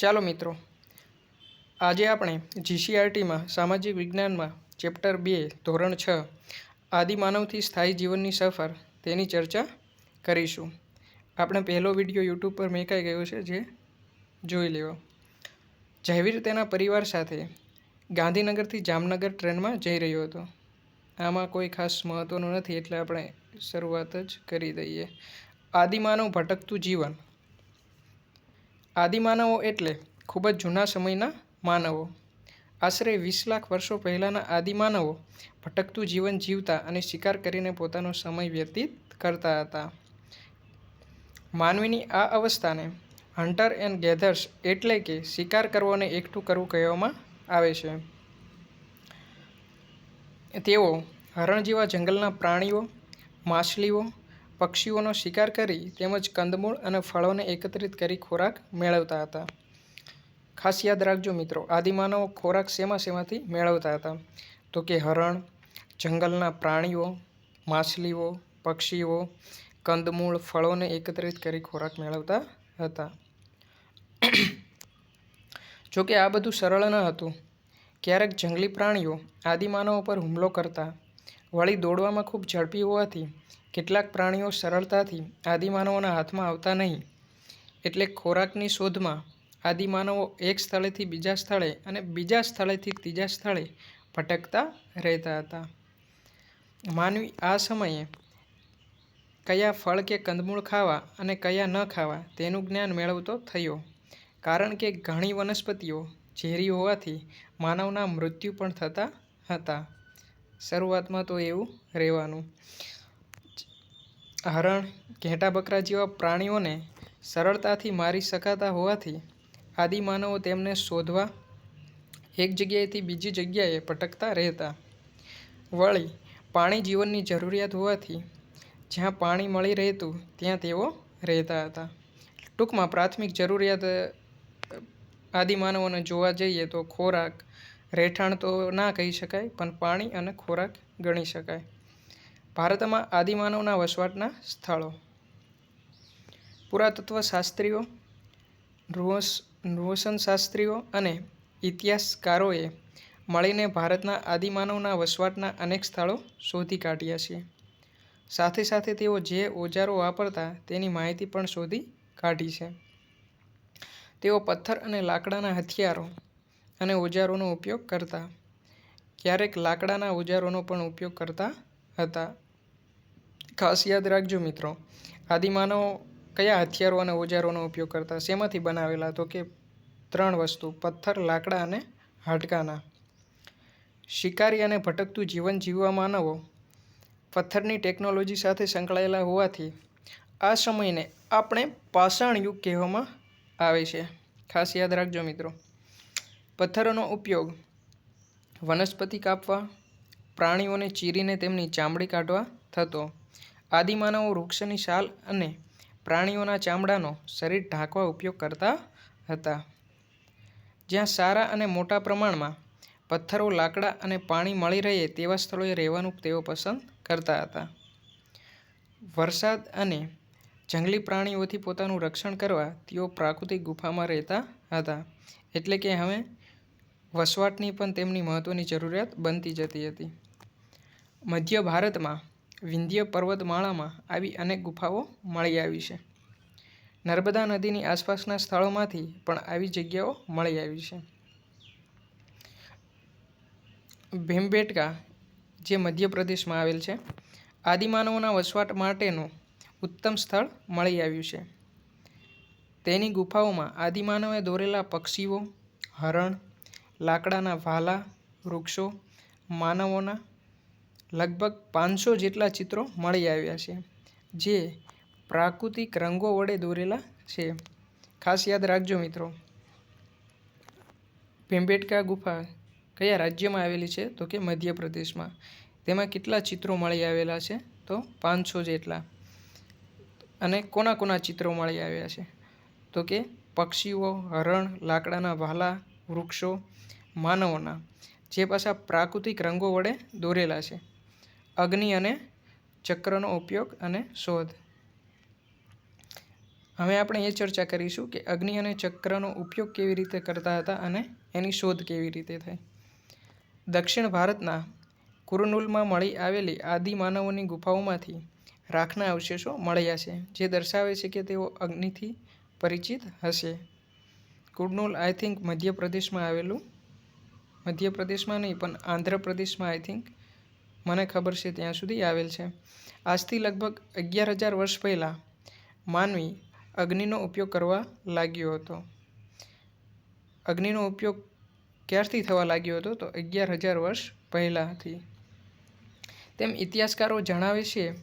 ચાલો મિત્રો, આજે આપણે જીસીઆરટીમાં સામાજિક વિજ્ઞાનમાં ચેપ્ટર બે, ધોરણ છ, આદિમાનવથી સ્થાયી જીવનની સફર તેની ચર્ચા કરીશું. આપણે પહેલો વીડિયો યુટ્યુબ પર મેકાઈ ગયો છે, જે જોઈ લેવો. જયવીર તેના પરિવાર સાથે ગાંધીનગરથી જામનગર ટ્રેનમાં જઈ રહ્યો હતો. આમાં કોઈ ખાસ મહત્ત્વનું નથી, એટલે આપણે શરૂઆત જ કરી દઈએ. આદિમાનવ ભટકતું જીવન આદિમાનવો એટલે ખૂબ જ જૂના સમયના માનવો. આશરે વીસ લાખ વર્ષો પહેલાંના આદિમાનવો ભટકતું જીવન જીવતા અને શિકાર કરીને પોતાનો સમય વ્યતીત કરતા હતા. માનવીની આ અવસ્થાને હન્ટર એન્ડ ગેધર્સ એટલે કે શિકાર કરવો અને એકઠું કરવું કહેવામાં આવે છે. તેઓ હરણ જેવા જંગલના પ્રાણીઓ, માછલીઓ પક્ષીઓનો શિકાર કરી તેમજ કંદમૂળ અને ફળોને એકત્રિત કરી ખોરાક મેળવતા હતા. ખાસ યાદ રાખજો મિત્રો, આદિમાનવો ખોરાક શેમાં શેમાંથી મેળવતા હતા? તો કે હરણ, જંગલના પ્રાણીઓ, માછલીઓ, પક્ષીઓ, કંદમૂળ, ફળોને એકત્રિત કરી ખોરાક મેળવતા હતા. જોકે આ બધું સરળ ન હતું. ક્યારેક જંગલી પ્રાણીઓ આદિમાનવો પર હુમલો કરતા વળી દોડવામાં ખૂબ ઝડપી હોવાથી કેટલાક પ્રાણીઓ સરળતાથી આદિમાનવોના હાથમાં આવતા નહીં. એટલે ખોરાકની શોધમાં આદિમાનવો એક સ્થળેથી બીજા સ્થળે અને બીજા સ્થળેથી ત્રીજા સ્થળે ભટકતા રહેતા હતા. માનવી આ સમયે કયા ફળ કે કંદમૂળ ખાવા અને કયા ન ખાવા તેનું જ્ઞાન મેળવતો થયો. કારણ કે ઘણી વનસ્પતિઓ ઝેરી હોવાથી માનવના મૃત્યુ પણ થતા હતા. શરૂઆતમાં તો એવું રહેવાનું. હરણ ઘેંટા બકરા જેવા પ્રાણીઓને સરળતાથી મારી શકાતા હોવાથી આદિમાનવો તેમને શોધવા એક જગ્યાએથી બીજી જગ્યાએ ભટકતા રહેતા. વળી પાણી જીવનની જરૂરિયાત હોવાથી જ્યાં પાણી મળી રહેતું, ત્યાં તેઓ રહેતા હતા. ટૂંકમાં પ્રાથમિક જરૂરિયાત આદિમાનવોને જોવા જઈએ તો ખોરાક રહેઠાણ તો ના કહી શકાય, પણ પાણી અને ખોરાક ગણી શકાય. ભારતમાં આદિમાનવના વસવાટના સ્થળો. પુરાતત્વશાસ્ત્રીઓ નૃવંશનશાસ્ત્રીઓ અને ઇતિહાસકારોએ મળીને ભારતના આદિમાનવના વસવાટના અનેક સ્થળો શોધી કાઢ્યા છે. સાથે સાથે તેઓ જે ઓજારો વાપરતા તેની માહિતી પણ શોધી કાઢી છે. તેઓ પથ્થર અને લાકડાના હથિયારો અને ઓજારોનો ઉપયોગ કરતા. ક્યારેક લાકડાના ઓજારોનો પણ ઉપયોગ કરતા હતા. ખાસ યાદ રાખજો મિત્રો આદિમાનવ કયા હથિયારો અને ઓજારોનો ઉપયોગ કરતા? શેમાંથી બનાવેલા? તો કે ત્રણ વસ્તુ, પથ્થર, લાકડા અને હાડકાના. શિકારી અને ભટકતું જીવન જીવવા માનવો, પથ્થરની ટેકનોલોજી સાથે સંકળાયેલા હોવાથી આ સમયને આપણે પાષાણ યુગ કહેવામાં આવે છે. ખાસ યાદ રાખજો મિત્રો. પથ્થરોનો ઉપયોગ વનસ્પતિ કાપવા, પ્રાણીઓને ચીરીને તેમની ચામડી કાઢવા થતો, આદિમાનવો વૃક્ષની છાલ અને પ્રાણીઓના ચામડાનો શરીર ઢાંકવા ઉપયોગ કરતા હતા. જ્યાં સારા અને મોટા પ્રમાણમાં પથ્થરો, લાકડા અને પાણી મળી રહે તેવા સ્થળોએ રહેવાનું તેઓ પસંદ કરતા હતા. વરસાદ અને જંગલી પ્રાણીઓથી પોતાનું રક્ષણ કરવા તેઓ પ્રાકૃતિક ગુફામાં રહેતા હતા. એટલે કે હવે વસવાટની પણ તેમની મહત્ત્વની જરૂરિયાત બનતી જતી હતી. મધ્ય ભારતમાં વિંધ્ય પર્વતમાળામાં આવી અનેક ગુફાઓ મળી આવી છે. નર્મદા નદીની આસપાસના સ્થળોમાંથી પણ આવી જગ્યાઓ મળી આવી છે. ભીમબેટકા, જે મધ્યપ્રદેશમાં આવેલ છે, આદિમાનવોના વસવાટ માટેનું ઉત્તમ સ્થળ મળી આવ્યું છે. તેની ગુફાઓમાં આદિમાનવે દોરેલા પક્ષીઓ, હરણ લાકડાના ભાલા વૃક્ષો, માનવોના લગભગ પાંચસો જેટલા ચિત્રો મળી આવ્યા છે, જે પ્રાકૃતિક રંગો વડે દોરેલા છે. ખાસ યાદ રાખજો મિત્રો, ભીમબેટકા ગુફા કયા રાજ્યમાં આવેલી છે? તો કે મધ્યપ્રદેશમાં. તેમાં કેટલા ચિત્રો મળી આવેલા છે? તો પાંચસો જેટલા. અને કોના કોના ચિત્રો મળી આવ્યા છે? તો કે પક્ષીઓ, હરણ, લાકડાના ભાલા વૃક્ષો, માનવોના, જે પાછા પ્રાકૃતિક રંગો વડે દોરેલા છે. અગ્નિ અને ચક્રનો ઉપયોગ અને શોધ. હવે આપણે એ ચર્ચા કરીશું કે અગ્નિ અને ચક્રનો ઉપયોગ કેવી રીતે કરતા હતા અને એની શોધ કેવી રીતે થઈ. દક્ષિણ ભારતના કુરનુલમાં મળી આવેલી આદિ માનવોની ગુફાઓમાંથી રાખના અવશેષો મળ્યા છે, જે દર્શાવે છે કે તેઓ અગ્નિથી પરિચિત હશે. કુરનુલ આઈ થિંક મધ્યપ્રદેશમાં આવેલું. મધ્યપ્રદેશમાં નહીં, પણ આંધ્રપ્રદેશમાં આઈ થિંક મને ખબર છે, ત્યાં સુધી આવેલ છે. આજથી લગભગ અગિયાર હજાર વર્ષ પહેલાં માનવી અગ્નિનો ઉપયોગ કરવા લાગ્યો હતો. અગ્નિનો ઉપયોગ ક્યારથી થવા લાગ્યો હતો? તો અગિયાર હજાર વર્ષ પહેલાંથી. તેમ ઇતિહાસકારો જણાવે છે,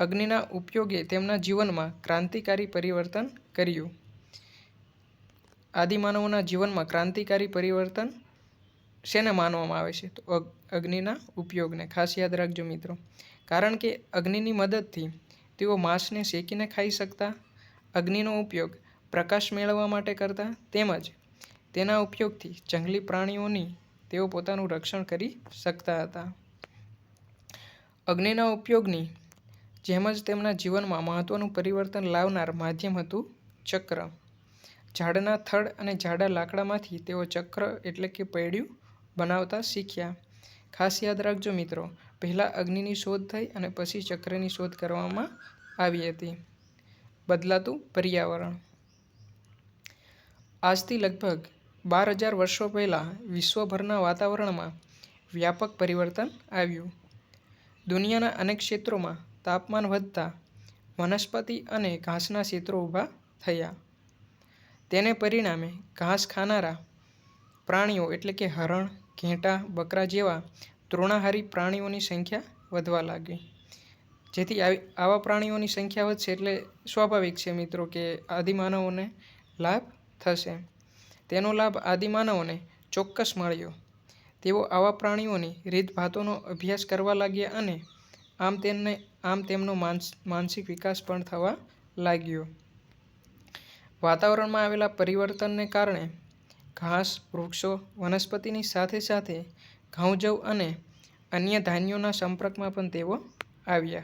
અગ્નિના ઉપયોગે તેમના જીવનમાં ક્રાંતિકારી પરિવર્તન કર્યું. આદિમાનવોના જીવનમાં ક્રાંતિકારી પરિવર્તન શેને માનવામાં આવે છે? તો અગ્નિના ઉપયોગને ખાસ યાદ રાખજો મિત્રો. કારણ કે અગ્નિની મદદથી તેઓ માંસને શેકીને ખાઈ શકતા, અગ્નિનો ઉપયોગ પ્રકાશ મેળવવા માટે કરતા તેમજ તેના ઉપયોગથી જંગલી પ્રાણીઓની તેઓ પોતાનું રક્ષણ કરી શકતા હતા. અગ્નિના ઉપયોગની જેમ જ તેમના જીવનમાં મહત્ત્વનું પરિવર્તન લાવનાર માધ્યમ હતું ચક્ર. ઝાડના થડ અને જાડા લાકડામાંથી તેઓ ચક્ર એટલે કે પૈડિયું બનાવતા શીખ્યા. ખાસ યાદ રાખજો મિત્રો, પહેલાં અગ્નિની શોધ થઈ અને પછી ચક્રની શોધ કરવામાં આવી હતી. બદલાતું પર્યાવરણ. આજથી લગભગ બાર હજાર વર્ષો પહેલાં વિશ્વભરના વાતાવરણમાં વ્યાપક પરિવર્તન આવ્યું. દુનિયાના અનેક ક્ષેત્રોમાં તાપમાન વધતા વનસ્પતિ અને ઘાસના ક્ષેત્રો ઊભા થયા. તેને પરિણામે ઘાસ ખાનારા પ્રાણીઓ એટલે કે હરણ, ઘેંટા, બકરા જેવા તૃણાહારી પ્રાણીઓની સંખ્યા વધવા લાગી. જેથી આવી આવા પ્રાણીઓની સંખ્યા વધશે એટલે સ્વાભાવિક છે મિત્રો કે આદિમાનવોને લાભ થશે. તેનો લાભ આદિમાનવોને ચોક્કસ મળ્યો. તેઓ આવા પ્રાણીઓની રીતભાતોનો અભ્યાસ કરવા લાગ્યા અને આમ તેમને, આમ તેમનો માનસિક વિકાસ પણ થવા લાગ્યો. વાતાવરણમાં આવેલા પરિવર્તનને કારણે ઘાસ, વૃક્ષો, વનસ્પતિની સાથે સાથે ઘઉંજવ અને અન્ય ધાન્યોના સંપર્કમાં પણ તેઓ આવ્યા.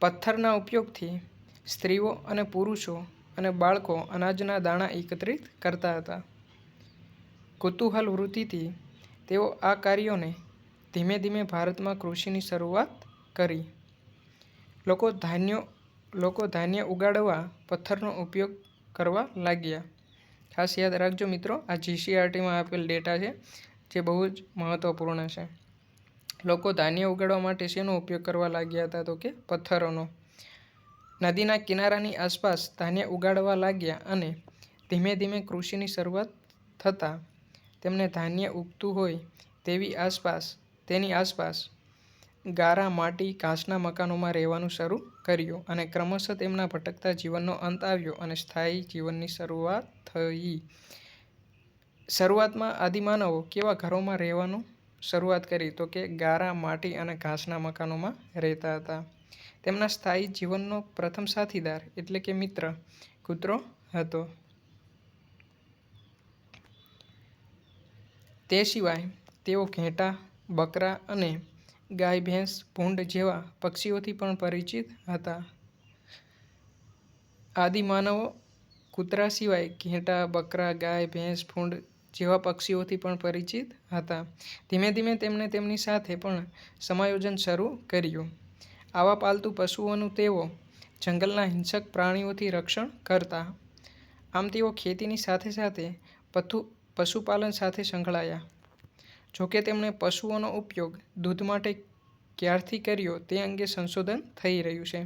પથ્થરના ઉપયોગથી સ્ત્રીઓ અને પુરુષો અને બાળકો અનાજના દાણા એકત્રિત કરતા હતા. કુતૂહલ વૃત્તિથી તેઓ આ કાર્યોને ધીમે ધીમે ભારતમાં કૃષિની શરૂઆત કરી. લોકો ધાન્યો લોકો ધાન્ય ઉગાડવા પથ્થરનો ઉપયોગ કરવા લાગ્યા. ખાસ યાદ રાખજો મિત્રો, આ જીસીઆરટીમાં આપેલ ડેટા છે, જે બહુ જ મહત્ત્વપૂર્ણ છે. લોકો ધાન્ય ઉગાડવા માટે શેનો ઉપયોગ કરવા લાગ્યા હતા તો કે પથ્થરોનો? નદીના કિનારાની આસપાસ ધાન્ય ઉગાડવા લાગ્યા અને ધીમે ધીમે કૃષિની શરૂઆત થતાં તેમને ધાન્ય ઉગતું હોય તેવી આસપાસ, તેની આસપાસ ગારા, માટી, ઘાસના મકાનોમાં રહેવાનું શરૂ કર્યું અને ક્રમશઃ તેમના ભટકતા જીવનનો અંત આવ્યો અને સ્થાયી જીવનની શરૂઆત થઈ. શરૂઆતમાં આદિમાનવો કેવા ઘરોમાં રહેવાનું શરૂઆત કરી તો કે ગારા, માટી અને ઘાસના મકાનોમાં રહેતા હતા. તેમના સ્થાયી જીવનનો પ્રથમ સાથીદાર એટલે કે મિત્ર, કૂતરો હતો. તે સિવાય તેઓ ઘેંટા, બકરા અને ગાય ભેંસ ભૂંડ જેવા પક્ષીઓથી પણ પરિચિત હતા. આદિમાનવો કૂતરા સિવાય ઘેંટા, બકરા, ગાય, ભેંસ, ભૂંડ જેવા પક્ષીઓથી પણ પરિચિત હતા. ધીમે ધીમે તેમણે તેમની સાથે પણ સમાયોજન શરૂ કર્યું. આવા પાલતુ પશુઓનું તેઓ જંગલના હિંસક પ્રાણીઓથી રક્ષણ કરતા. આમ તેઓ ખેતીની સાથે સાથે પથુ, પશુપાલન સાથે સંકળાયા. જોકે તેમણે પશુઓનો ઉપયોગ દૂધ માટે ક્યારથી કર્યો તે અંગે સંશોધન થઈ રહ્યું છે.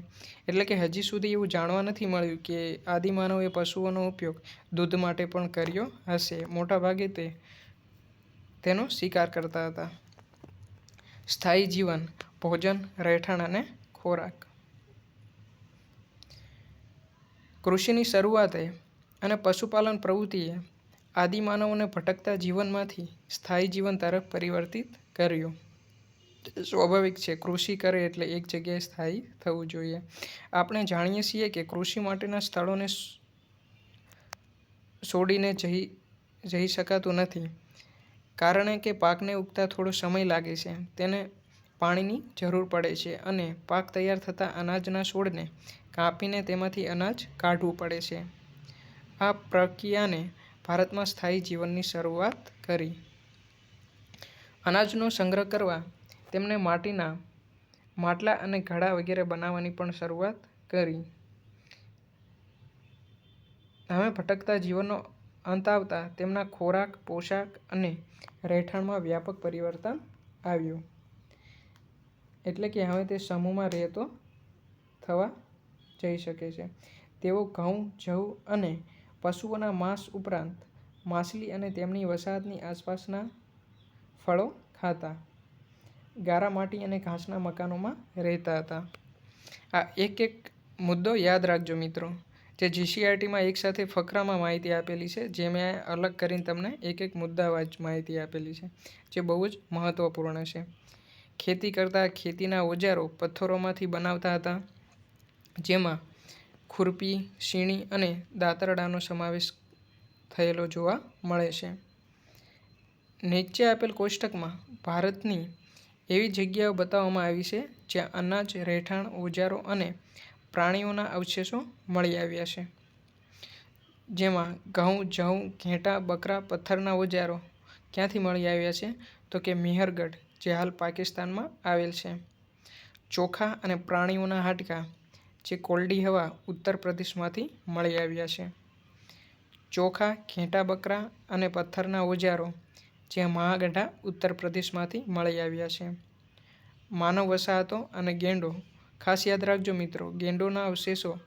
એટલે કે હજી સુધી એવું જાણવા નથી મળ્યું કે આદિમાનવે પશુઓનો ઉપયોગ દૂધ માટે પણ કર્યો હશે. મોટાભાગે તે તેનો શિકાર કરતા હતા. સ્થાયી જીવન, ભોજન, રહેઠાણ અને ખોરાક. કૃષિની શરૂઆતે અને પશુપાલન પ્રવૃત્તિએ આદિમાનવોને ભટકતા જીવનમાંથી સ્થાયી જીવન તરફ પરિવર્તિત કર્યું. સ્વાભાવિક છે, કૃષિ કરે એટલે એક જગ્યાએ સ્થાયી થવું જોઈએ. આપણે જાણીએ છીએ કે કૃષિ માટેના સ્થળોને છોડીને જઈ જઈ શકાતું નથી. કારણ કે પાકને ઉગતા થોડો સમય લાગે છે, તેને પાણીની જરૂર પડે છે અને પાક તૈયાર થતાં અનાજના છોડને કાપીને તેમાંથી અનાજ કાઢવું પડે છે. આ પ્રક્રિયાને ભારતમાં સ્થાયી જીવનની શરૂઆત કરી. અનાજનો સંગ્રહ કરવા તેમણે માટીના માટલા અને ઘડા વગેરે બનાવવાની પણ શરૂઆત કરી. હવે ભટકતા જીવનનો અંત આવતા તેમના ખોરાક, પોશાક અને રહેઠાણમાં વ્યાપક પરિવર્તન આવ્યું. એટલે કે હવે તે સમૂહમાં રહેતો થવા જઈ શકે છે. તેઓ ઘઉં, જવ અને પશુઓના માંસ ઉપરાંત માછલી અને તેમની વસાહતની આસપાસના ફળો ખાતા. ગારા માટી અને ઘાસના મકાનોમાં રહેતા હતા. આ એક એક મુદ્દો યાદ રાખજો મિત્રો, જે જીસીઆરટીમાં એકસાથે ફકરામાં માહિતી આપેલી છે, જે મેં અલગ કરીને તમને એક એક મુદ્દાવાજ માહિતી આપેલી છે, જે બહુ જ મહત્ત્વપૂર્ણ છે. ખેતી કરતા ખેતીના ઓજારો પથ્થરોમાંથી બનાવતા હતા, જેમાં ખુરપી સીણી અને દાતરડાનો સમાવેશ થયેલો જોવા મળે છે. નીચે આપેલ કોષ્ટકમાં ભારતની એવી જગ્યાઓ બતાવવામાં આવી છે જ્યાં અનાજ, રહેઠાણ, ઓજારો અને પ્રાણીઓના અવશેષો મળી આવ્યા છે. જેમાં ઘઉં જવ ઘેંટા, બકરા, પથ્થરના ઓજારો ક્યાંથી મળી આવ્યા છે? તો કે મેહરગઢ, જે હાલ પાકિસ્તાનમાં આવેલ છે. ચોખા અને પ્રાણીઓના હાડકાં જે કોલ્ડી હવા ઉત્તર પ્રદેશમાંથી મળી આવ્યા છે. ચોખા, ઘેંટા બકરા અને પથ્થરના ઓજારો જે મહાગઢા ઉત્તર પ્રદેશમાંથી મળી આવ્યા છે. માનવ વસાહતો અને ગેંડો. ખાસ યાદ રાખજો મિત્રો, ગેંડોના અવશેષો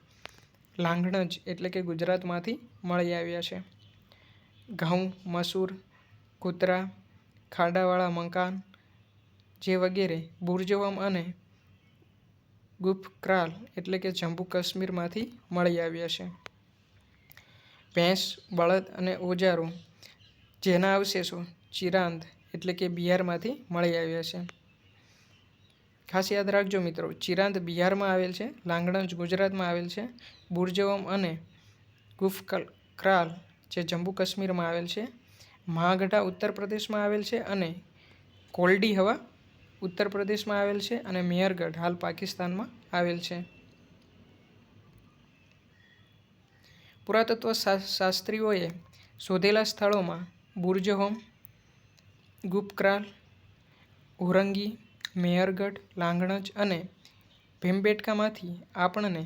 લાંઘણજ એટલે કે ગુજરાતમાંથી મળી આવ્યા છે. ઘઉં, મસૂર કૂતરા ખાડાવાળા મકાન જે વગેરે બુર્જવમ અને ગુફક્રાલ એટલે કે જમ્મુ કાશ્મીરમાંથી મળી આવ્યા છે. ભેંસ, બળદ અને ઓજારો, જેના અવશેષો ચિરાંદ એટલે કે બિહારમાંથી મળી આવ્યા છે. ખાસ યાદ રાખજો મિત્રો, ચિરાંદ બિહારમાં આવેલ છે, લાંગણજ ગુજરાતમાં આવેલ છે બુર્જવમ અને ગુફ ક્રાલ જે જમ્મુ કાશ્મીરમાં આવેલ છે, મહાગઢા ઉત્તર પ્રદેશમાં આવેલ છે અને કોલ્ડી હવા ઉત્તર પ્રદેશમાં આવેલ છે અને મેયરગઢ હાલ પાકિસ્તાનમાં આવેલ છે. પુરાતત્વ શાસ્ત્રીઓએ શોધેલા સ્થળોમાં બુર્જહોમ ગુપક્રાલ ઓરંગી મેયરગઢ, લાંગણજ અને ભીમબેટકામાંથી આપણને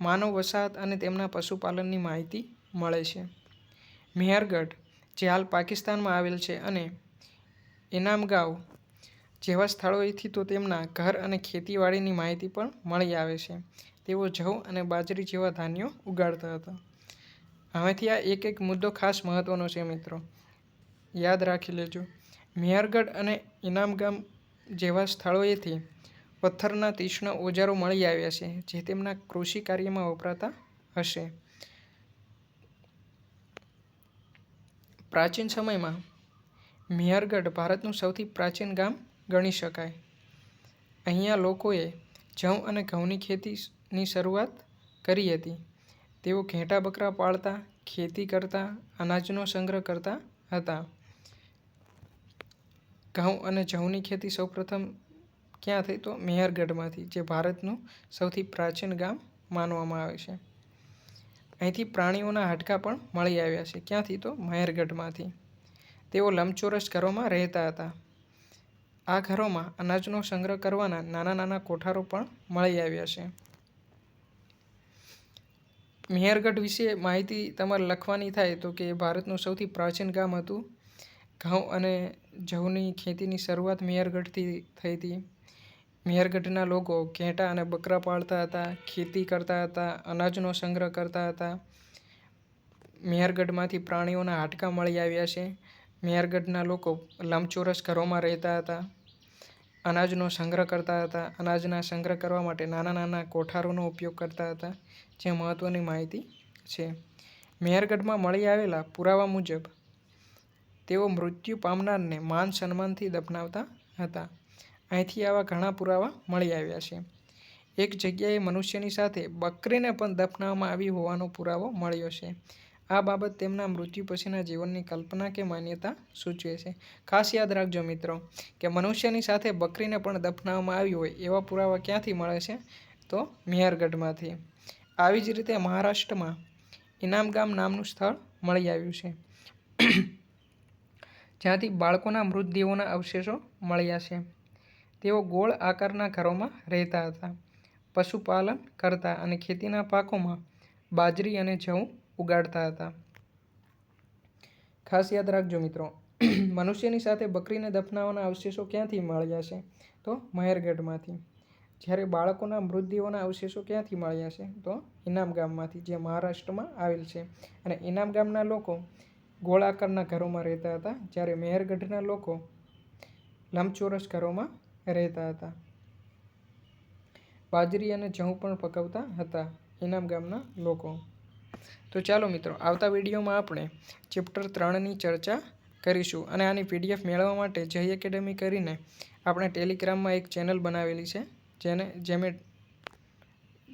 માનવ વસાહત અને તેમના પશુપાલનની માહિતી મળે છે. મેહરગઢ જે હાલ પાકિસ્તાનમાં આવેલ છે અને ઇનામગાંવ જેવા સ્થળોએથી તો તેમના ઘર અને ખેતીવાડીની માહિતી પણ મળી આવે છે. તેઓ જવ અને બાજરી જેવા ધાન્યો ઉગાડતા હતા. હવેથી આ એક એક મુદ્દો ખાસ મહત્ત્વનો છે મિત્રો. યાદ રાખી લેજો. મેહરગઢ અને ઇનામગામ જેવા સ્થળોએથી પથ્થરના તીક્ષ્ણ ઓજારો મળી આવ્યા છે, જે તેમના કૃષિ કાર્યમાં વપરાતા હશે. પ્રાચીન સમયમાં મિહરગઢ ભારતનું સૌથી પ્રાચીન ગામ ગણી શકાય. અહીંયા લોકોએ જવ અને ઘઉંની ખેતીની શરૂઆત કરી હતી. તેઓ ઘેંટા બકરા પાળતા, ખેતી કરતા, અનાજનો સંગ્રહ કરતા હતા. ઘઉં અને જવની ખેતી સૌપ્રથમ ક્યાં થઈ તો મેહરગઢમાંથી, જે ભારતનું સૌથી પ્રાચીન ગામ માનવામાં આવે છે. અહીંથી પ્રાણીઓના હાડકાં પણ મળી આવ્યા છે. ક્યાંથી તો મહેરગઢમાંથી. તેઓ લંબચોરસ ઘરોમાં રહેતા હતા. આ ઘરોમાં અનાજનો સંગ્રહ કરવાના નાના નાના કોઠારો પણ મળી આવ્યા છે. મેહરગઢ વિશે માહિતી તમારે લખવાની થાય તો કે ભારતનું સૌથી પ્રાચીન ગામ હતું ઘઉં અને જવની ખેતીની શરૂઆત મેહરગઢથી થઈ હતી. મેહરગઢના લોકો ઘેંટા અને બકરા પાળતા હતા, ખેતી કરતા હતા, અનાજનો સંગ્રહ કરતા હતા. મેહરગઢમાંથી પ્રાણીઓના હાડકાં મળી આવ્યા છે. મેહરગઢના લોકો લંબચોરસ ઘરોમાં રહેતા હતા. અનાજનો સંગ્રહ કરતા હતા. અનાજના સંગ્રહ કરવા માટે નાના નાના કોઠારોનો ઉપયોગ કરતા હતા, જે મહત્ત્વની માહિતી છે. મેહરગઢમાં મળી આવેલા પુરાવા મુજબ, તેઓ મૃત્યુ પામનારને માન સન્માનથી દફનાવતા હતા. અહીંથી આવા ઘણા પુરાવા મળી આવ્યા છે. એક જગ્યાએ મનુષ્યની સાથે બકરીને પણ દફનાવવામાં આવી હોવાનો પુરાવો મળ્યો છે. આ બાબત તેમના મૃત્યુ પછીના જીવનની કલ્પના કે માન્યતા સૂચવે છે. ખાસ યાદ રાખજો મિત્રો, કે મનુષ્યની સાથે બકરીને પણ દફનાવવામાં આવી હોય એવા પુરાવા ક્યાંથી મળે છે? તો મેહરગઢમાંથી. આવી જ રીતે મહારાષ્ટ્રમાં ઇનામ ગામ નામનું સ્થળ મળી આવ્યું છે. જ્યાંથી બાળકોના મૃતદેહોના અવશેષો મળ્યા છે. તેઓ ગોળ આકારના ઘરોમાં રહેતા હતા. પશુપાલન કરતા અને ખેતીના પાકોમાં બાજરી અને જવ ઉગાડતા હતા. ખાસ યાદ રાખજો મિત્રો, મનુષ્યની સાથે બકરીને દફનાવાના અવશેષો ક્યાંથી મળ્યા છે? તો મહેરગઢમાંથી જ્યારે બાળકોના મૃતદેહોના અવશેષો ક્યાંથી મળ્યા છે? તો ઇનામ ગામમાંથી, જે મહારાષ્ટ્રમાં આવેલ છે. અને ઇનામ ગામના લોકો ગોળ આકારના ઘરોમાં રહેતા હતા, જ્યારે મહેરગઢના લોકો લંબચોરસ ઘરોમાં રહેતા હતા. બાજરી અને જવું પણ પકવતા હતા ઇનામ ગામના લોકો. તો ચાલો મિત્રો, આવતા વિડીયોમાં આપણે ચેપ્ટર ત્રણની ચર્ચા કરીશું અને આની પીડીએફ મેળવવા માટે જય એકેડેમી કરીને આપણે ટેલિગ્રામમાં એક ચેનલ બનાવેલી છે, જેને, જેમે,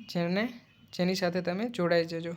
જેને, જેની સાથે તમે જોડાઈ જજો.